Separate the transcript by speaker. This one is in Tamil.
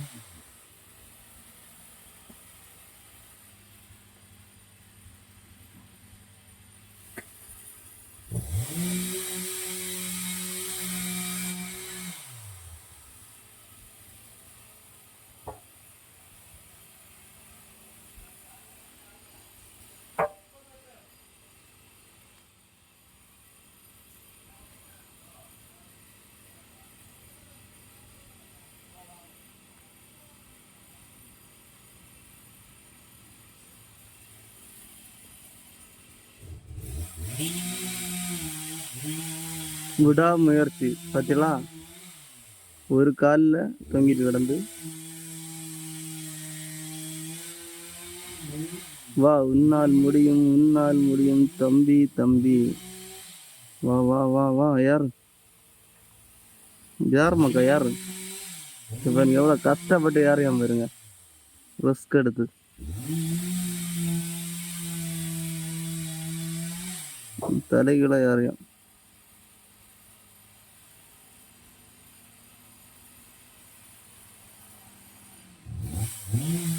Speaker 1: Mm-hmm. விடாமுயற்சி. பார்த்தீங்களா ஒரு காலில் தொங்கிட்டு கிடந்து. வா உன்னால் முடியும் உன்னால் முடியும் தம்பி தம்பி. வா வா வா வா யார்? யார் மக்கா யார்? இப்போ எவ்வளோ கஷ்டப்பட்டு யாரையும் பாருங்க ரிஸ்க் எடுத்து. தலைகளை யாரையும் Mm-hmm.